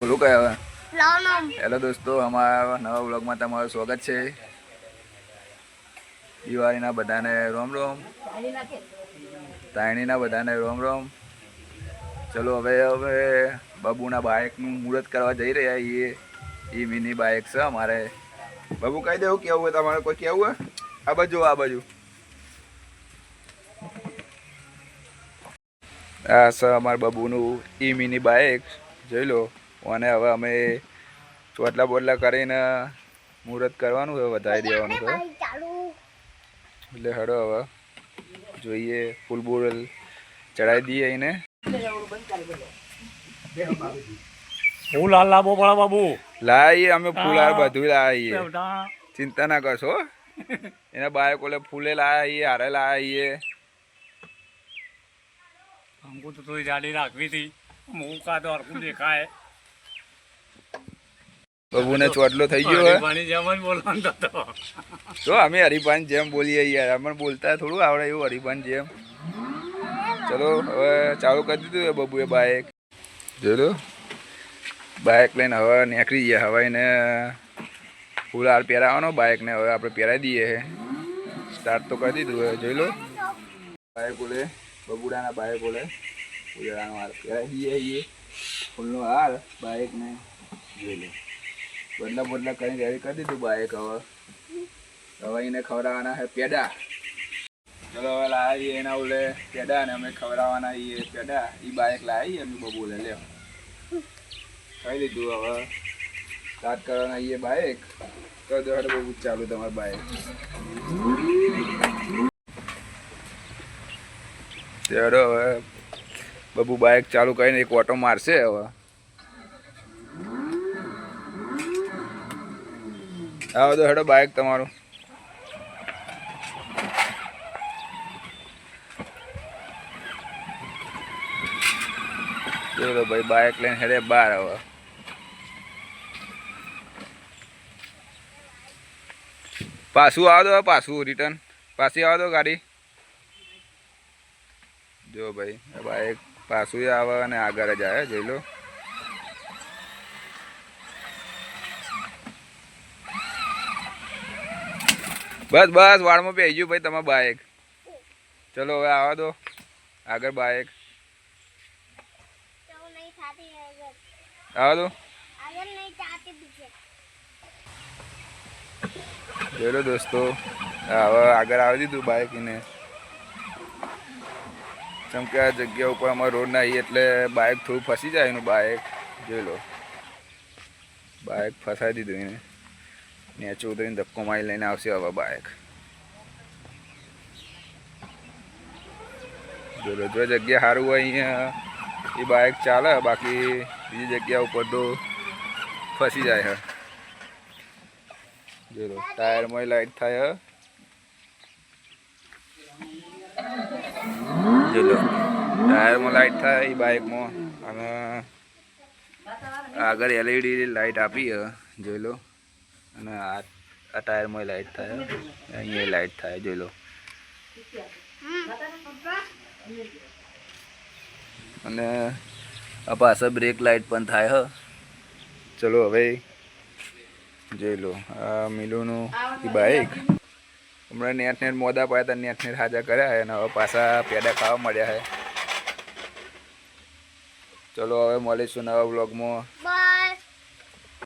બોલું હવે હેલો દોસ્તો અમારા નવા બ્લોગમાં તમારું સ્વાગત છે. દિવાળીના બધાને રોમ રોમ તાયણીના બધાને રોમ રોમ ચલો હવે હવે બાબુના બાઇકનું મુહૂર્ત કરવા જઈ રહ્યા એ એ મિની બાઇક છે અમારે. બાબુ કહી દેવું કેવું હોય? તમારે કોઈ કેવું હોય? આ બાજુ આ બાજુ. આ છે અમારા બાબુનું ઈ મિની બાઇક. જોઈ લો. અને હવે અમે ચોટલા બોટલા કરીને મુહૂર્ત કરવાનું છે વધારી દેવાનું છે. એટલે હડો હવે જોઈએ ફૂલ બોલ ચડાવી દઈએ એને. ફૂલ હાલ લાવો પડે બાબુ. લાવીએ અમે ફૂલ હાલ બધું લાવીએ ચિંતા ના કરશો એના બાળકોને ફૂલે લાવીએ હારે લાવીએ અંગું તો થોડી જાડી રાખવી હતી. મૂકા તો હરકું દેખાય. બબુને ચોટલો થઈ ગયો તો અમે હરિભાન જેમ બોલીએ યાર અમને બોલતા થોડું આવડે એવું હરિભાન જેમ. ચલો હવે ચાલુ કરી દીધું એ બબુએ બાઇક જોઈ લો બાઇક લઈને હવે નીકળી ગયા હવે એને ફૂલ હાર પહેરાવવાનો બાઇકને હવે આપણે પહેરાવી દઈએ હે. સ્ટાર્ટ તો કરી દીધું હવે જોઈ લો. બાઇક બોલે બબુડાના બાઇક બોલે ફૂલડાનો હાર પહેરાવી દઈએ ફૂલનો હાર બાઇકને જોઈ લો. બદલા બદલા કરીને રેડી કરી દીધું બાઇક હવે હવે એને ખવડાવવાના છે પેડા. ચલો હવે લાવીએ એના ઓલે પેડા ને અમે ખવડાવવાના એ પેડા. એ બાઈક લાવીએ અમે બબુ લે લે. ખાઈ લીધું હવે. સ્ટાર્ટ કરવાના એ બાઈક તો દોડ બહુ ચાલુ તમારું બાઈક ચાલો હવે બબુ બાઇક ચાલુ કરીને એક ઓટો મારશે હવે. આવો તો હેડો બાઇક તમારું. ચલો ભાઈ બાઇક લઈને હેડે બહાર હવે પાછું આવો દો પાછું રિટર્ન પાછી આવો દો ગાડી. જો ભાઈ બાઇક પાછું આવે અને આગળ જ આવે, જોઈ લો. બસ બસ, વાળમાં પહેરી ગયું ભાઈ તમે બાઇક ચલો, હવે આવા દો. આગળ બાઇક ચાલુ નહીં આવા દો. આગળ નહીં ચાતી બીજે જોઈ લો દોસ્તો, હવે આગળ આવી દીધું બાઇક એને. કેમ કે આ જગ્યા ઉપર અમારે રોડ ના એટલે બાઇક થોડું ફસી જાય એનું બાઇક જોઈ લો. બાઇક ફસાઈ દીધું એને. નેચે ઉતરીને ધક્કો મારી લઈને આવશે હવે બાઇક જો જગ્યા સારું હોય અહીંયા, એ બાઇક ચાલે, બાકી બીજી જગ્યા ઉપર તો ફસી જાય છે જોરો ટાયરમાં લાઈટ થાય હે. જોલો ટાયરમાં લાઈટ થાય એ બાઇકમાં અને આગળ એલઈડી લાઈટ આપી હે. જોઈ લો. અને આ ટાયરમાં લાઈટ થાય. અહીંયા લાઈટ થાય, જોઈ લો. અને આ પાછળ બ્રેક લાઈટ પણ થાય, હ. ચલો હવે જોઈ લો, આ મિલુનું બાઇક હમણાં નેટ નેટ મોદા પાયા હતા, નેટ નેટ હાજા કર્યા અને હવે પાછા પેડા ખાવા મળ્યા છે. ચલો હવે મળીશું નવા બ્લોગમાં